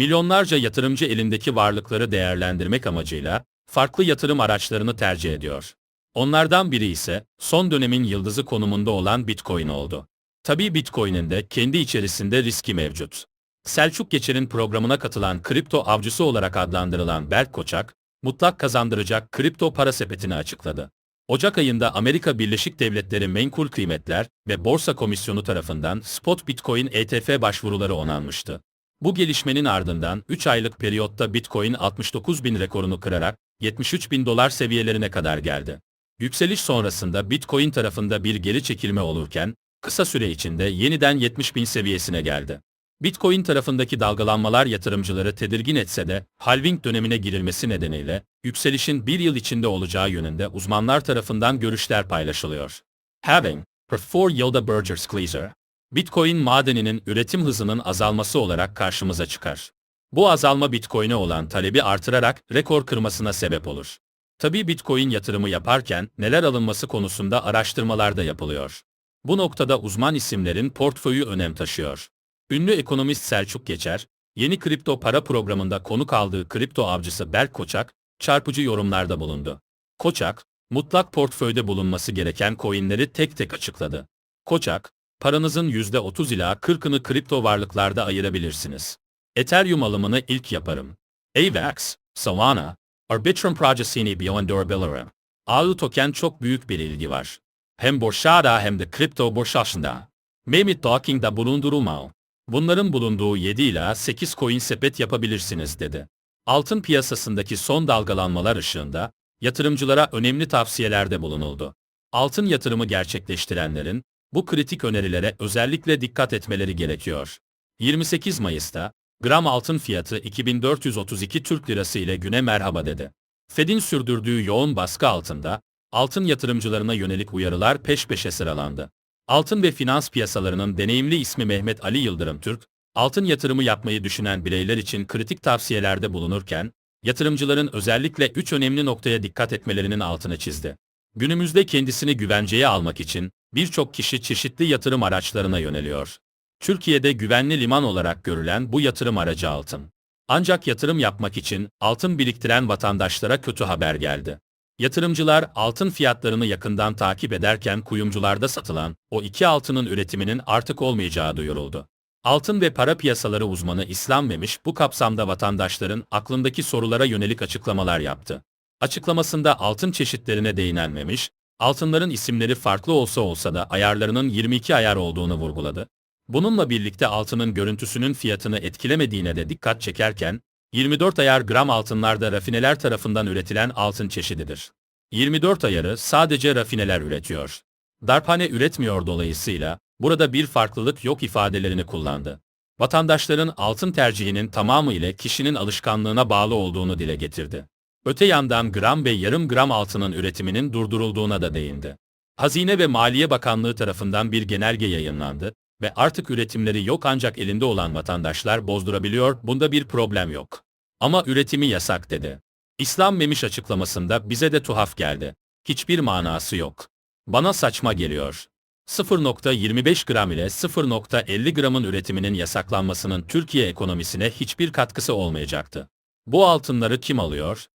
Milyonlarca yatırımcı elindeki varlıkları değerlendirmek amacıyla farklı yatırım araçlarını tercih ediyor. Onlardan biri ise son dönemin yıldızı konumunda olan Bitcoin oldu. Tabii Bitcoin'in de kendi içerisinde riski mevcut. Selçuk Geçer'in programına katılan kripto avcısı olarak adlandırılan Berk Koçak, mutlak kazandıracak kripto para sepetini açıkladı. Ocak ayında Amerika Birleşik Devletleri Menkul Kıymetler ve Borsa Komisyonu tarafından spot Bitcoin ETF başvuruları onanmıştı. Bu gelişmenin ardından 3 aylık periyotta Bitcoin 69 bin rekorunu kırarak 73 bin dolar seviyelerine kadar geldi. Yükseliş sonrasında Bitcoin tarafında bir geri çekilme olurken, kısa süre içinde yeniden 70 bin seviyesine geldi. Bitcoin tarafındaki dalgalanmalar yatırımcıları tedirgin etse de, halving dönemine girilmesi nedeniyle, yükselişin bir yıl içinde olacağı yönünde uzmanlar tarafından görüşler paylaşılıyor. Having, per 4 yılda Berger Squeezer, Bitcoin madeninin üretim hızının azalması olarak karşımıza çıkar. Bu azalma Bitcoin'e olan talebi artırarak rekor kırmasına sebep olur. Tabii Bitcoin yatırımı yaparken neler alınması konusunda araştırmalar da yapılıyor. Bu noktada uzman isimlerin portföyü önem taşıyor. Ünlü ekonomist Selçuk Geçer, yeni kripto para programında konuk aldığı kripto avcısı Berk Koçak, çarpıcı yorumlarda bulundu. Koçak, mutlak portföyde bulunması gereken coinleri tek tek açıkladı. Koçak, paranızın %30 ila 40'ını kripto varlıklarda ayırabilirsiniz. Ethereum alımını ilk yaparım. AVAX, Solana, Arbitrum Projesini Beyondurabilirim. Ağlı token çok büyük bir ilgi var. Hem borsada hem de kripto borsasında. Mehmet Talking'da bulundurulmalı. Bunların bulunduğu 7 ila 8 coin sepet yapabilirsiniz dedi. Altın piyasasındaki son dalgalanmalar ışığında yatırımcılara önemli tavsiyelerde bulunuldu. Altın yatırımı gerçekleştirenlerin bu kritik önerilere özellikle dikkat etmeleri gerekiyor. 28 Mayıs'ta gram altın fiyatı 2432 Türk Lirası ile güne merhaba dedi. Fed'in sürdürdüğü yoğun baskı altında altın yatırımcılarına yönelik uyarılar peş peşe sıralandı. Altın ve finans piyasalarının deneyimli ismi Mehmet Ali Yıldırım Türk, altın yatırımı yapmayı düşünen bireyler için kritik tavsiyelerde bulunurken, yatırımcıların özellikle 3 önemli noktaya dikkat etmelerinin altını çizdi. Günümüzde kendisini güvenceye almak için birçok kişi çeşitli yatırım araçlarına yöneliyor. Türkiye'de güvenli liman olarak görülen bu yatırım aracı altın. Ancak yatırım yapmak için altın biriktiren vatandaşlara kötü haber geldi. Yatırımcılar altın fiyatlarını yakından takip ederken kuyumcularda satılan o iki altının üretiminin artık olmayacağı duyuruldu. Altın ve para piyasaları uzmanı İslam Memiş bu kapsamda vatandaşların aklındaki sorulara yönelik açıklamalar yaptı. Açıklamasında altın çeşitlerine değinen Memiş, altınların isimleri farklı olsa olsa da ayarlarının 22 ayar olduğunu vurguladı. Bununla birlikte altının görüntüsünün fiyatını etkilemediğine de dikkat çekerken, 24 ayar gram altınlarda rafineler tarafından üretilen altın çeşididir. 24 ayarı sadece rafineler üretiyor. Darphane üretmiyor dolayısıyla, burada bir farklılık yok ifadelerini kullandı. Vatandaşların altın tercihinin tamamı ile kişinin alışkanlığına bağlı olduğunu dile getirdi. Öte yandan gram ve yarım gram altının üretiminin durdurulduğuna da değindi. Hazine ve Maliye Bakanlığı tarafından bir genelge yayınlandı ve artık üretimleri yok ancak elinde olan vatandaşlar bozdurabiliyor, bunda bir problem yok. Ama üretimi yasak dedi. İslam Memiş açıklamasında bize de tuhaf geldi. Hiçbir manası yok. Bana saçma geliyor. 0.25 gram ile 0.50 gramın üretiminin yasaklanmasının Türkiye ekonomisine hiçbir katkısı olmayacaktı. Bu altınları kim alıyor?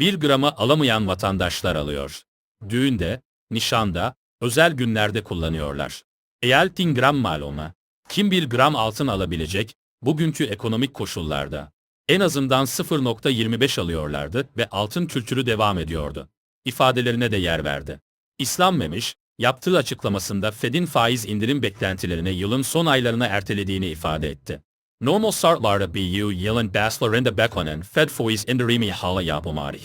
1 gramı alamayan vatandaşlar alıyor. Düğünde, nişanda, özel günlerde kullanıyorlar. Eyaltin gram maluma. Kim bir gram altın alabilecek, bugünkü ekonomik koşullarda. En azından 0.25 alıyorlardı ve altın kültürü devam ediyordu. İfadelerine de yer verdi. İslam Memiş, yaptığı açıklamasında Fed'in faiz indirim beklentilerini yılın son aylarına ertelediğini ifade etti. Normal şartlarda BU yılın başlarında beklenen Fed faiz indirimi hala yapılmadı.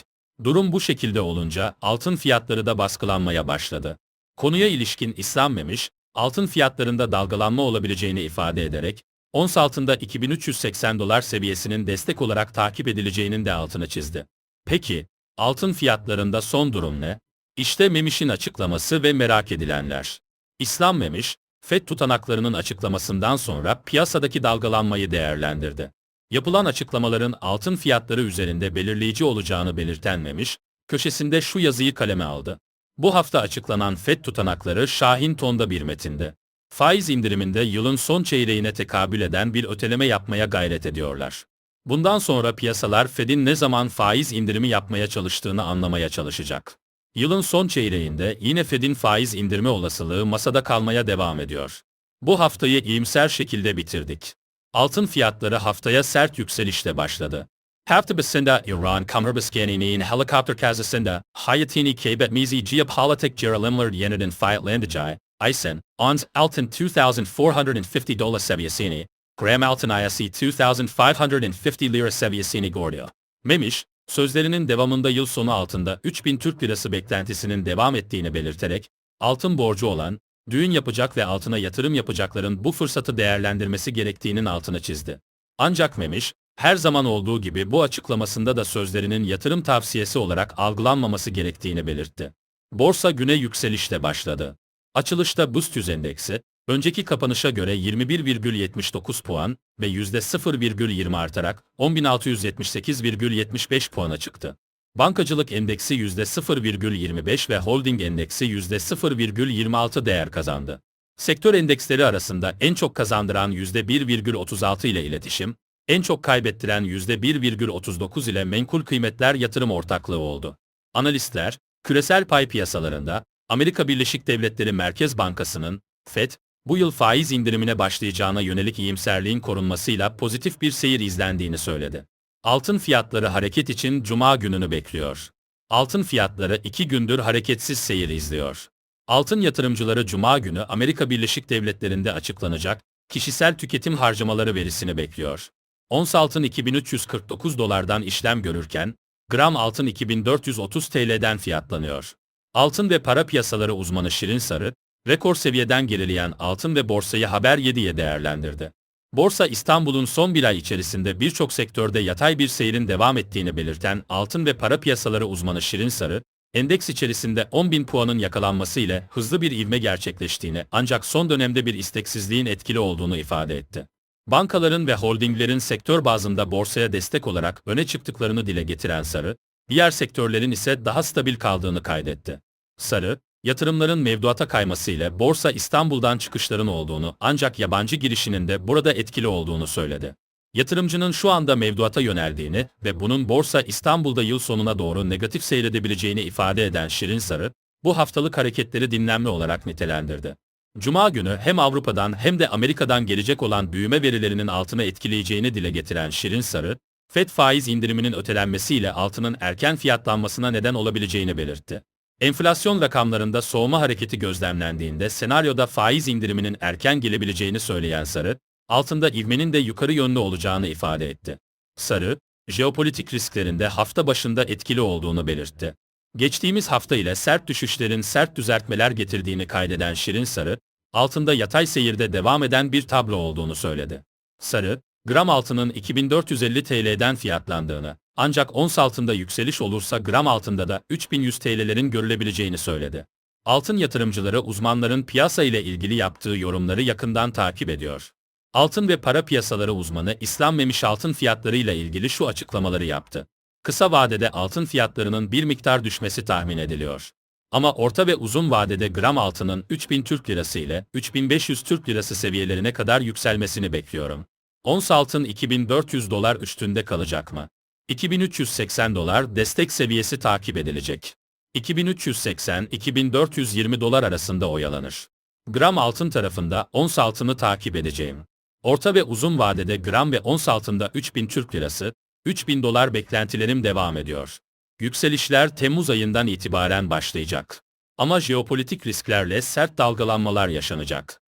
Durum bu şekilde olunca altın fiyatları da baskılanmaya başladı. Konuya ilişkin İslam Memiş, altın fiyatlarında dalgalanma olabileceğini ifade ederek, ons altında 2380 dolar seviyesinin destek olarak takip edileceğinin de altını çizdi. Peki, altın fiyatlarında son durum ne? İşte Memiş'in açıklaması ve merak edilenler. İslam Memiş, FED tutanaklarının açıklamasından sonra piyasadaki dalgalanmayı değerlendirdi. Yapılan açıklamaların altın fiyatları üzerinde belirleyici olacağını belirten Memiş, köşesinde şu yazıyı kaleme aldı. Bu hafta açıklanan FED tutanakları şahin tonda bir metinde. Faiz indiriminde yılın son çeyreğine tekabül eden bir öteleme yapmaya gayret ediyorlar. Bundan sonra piyasalar Fed'in ne zaman faiz indirimi yapmaya çalıştığını anlamaya çalışacak. Yılın son çeyreğinde yine Fed'in faiz indirme olasılığı masada kalmaya devam ediyor. Bu haftayı iyimser şekilde bitirdik. Altın fiyatları haftaya sert yükselişle başladı. Hafta basında İran Cumhurbaşkanı'nın helikopter kazasında hayatini kaybetmesi geopolitik gerilimler yeniden fiyatlandığı, Aysen, ons altın 2450 dolar seviyesini, gram altın ayası 2550 lira seviyesini gördü. Memiş, sözlerinin devamında yıl sonu altında 3000 Türk Lirası beklentisinin devam ettiğini belirterek, altın borcu olan, düğün yapacak ve altına yatırım yapacakların bu fırsatı değerlendirmesi gerektiğinin altını çizdi. Ancak Memiş, her zaman olduğu gibi bu açıklamasında da sözlerinin yatırım tavsiyesi olarak algılanmaması gerektiğini belirtti. Borsa güne yükselişle başladı. Açılışta BIST endeksi, önceki kapanışa göre 21,79 puan ve %0,20 artarak 10.678,75 puana çıktı. Bankacılık endeksi %0,25 ve holding endeksi %0,26 değer kazandı. Sektör endeksleri arasında en çok kazandıran %1,36 ile iletişim, en çok kaybettiren %1,39 ile menkul kıymetler yatırım ortaklığı oldu. Analistler, küresel pay piyasalarında, Amerika Birleşik Devletleri Merkez Bankası'nın, FED, bu yıl faiz indirimine başlayacağına yönelik iyimserliğin korunmasıyla pozitif bir seyir izlendiğini söyledi. Altın fiyatları hareket için Cuma gününü bekliyor. Altın fiyatları iki gündür hareketsiz seyir izliyor. Altın yatırımcıları Cuma günü Amerika Birleşik Devletleri'nde açıklanacak kişisel tüketim harcamaları verisini bekliyor. Ons altın 2349 dolardan işlem görürken, gram altın 2430 TL'den fiyatlanıyor. Altın ve para piyasaları uzmanı Şirin Sarı, rekor seviyeden gerileyen altın ve borsayı Haber 7'ye değerlendirdi. Borsa İstanbul'un son bir ay içerisinde birçok sektörde yatay bir seyrin devam ettiğini belirten altın ve para piyasaları uzmanı Şirin Sarı, endeks içerisinde 10 bin puanın yakalanması ile hızlı bir ivme gerçekleştiğini ancak son dönemde bir isteksizliğin etkili olduğunu ifade etti. Bankaların ve holdinglerin sektör bazında borsaya destek olarak öne çıktıklarını dile getiren Sarı, diğer sektörlerin ise daha stabil kaldığını kaydetti. Sarı, yatırımların mevduata kayması ile Borsa İstanbul'dan çıkışların olduğunu ancak yabancı girişinin de burada etkili olduğunu söyledi. Yatırımcının şu anda mevduata yöneldiğini ve bunun Borsa İstanbul'da yıl sonuna doğru negatif seyredebileceğini ifade eden Şirin Sarı, bu haftalık hareketleri dinlenme olarak nitelendirdi. Cuma günü hem Avrupa'dan hem de Amerika'dan gelecek olan büyüme verilerinin altına etkileyeceğini dile getiren Şirin Sarı, FED faiz indiriminin ötelenmesiyle altının erken fiyatlanmasına neden olabileceğini belirtti. Enflasyon rakamlarında soğuma hareketi gözlemlendiğinde senaryoda faiz indiriminin erken gelebileceğini söyleyen Sarı, altında ivmenin de yukarı yönlü olacağını ifade etti. Sarı, jeopolitik risklerinde hafta başında etkili olduğunu belirtti. Geçtiğimiz hafta ile sert düşüşlerin sert düzeltmeler getirdiğini kaydeden Şirin Sarı, altında yatay seyirde devam eden bir tablo olduğunu söyledi. Sarı, gram altının 2450 TL'den fiyatlandığını, ancak ons altında yükseliş olursa gram altında da 3100 TL'lerin görülebileceğini söyledi. Altın yatırımcıları uzmanların piyasa ile ilgili yaptığı yorumları yakından takip ediyor. Altın ve para piyasaları uzmanı İslam Memiş altın fiyatlarıyla ilgili şu açıklamaları yaptı. Kısa vadede altın fiyatlarının bir miktar düşmesi tahmin ediliyor. Ama orta ve uzun vadede gram altının 3000 Türk Lirası ile 3500 Türk Lirası seviyelerine kadar yükselmesini bekliyorum. Ons altın 2400 dolar üstünde kalacak mı? 2380 dolar destek seviyesi takip edilecek. 2380-2420 dolar arasında oyalanır. Gram altın tarafında ons altını takip edeceğim. Orta ve uzun vadede gram ve ons altında 3000 Türk Lirası, 3000 dolar beklentilerim devam ediyor. Yükselişler Temmuz ayından itibaren başlayacak. Ama jeopolitik risklerle sert dalgalanmalar yaşanacak.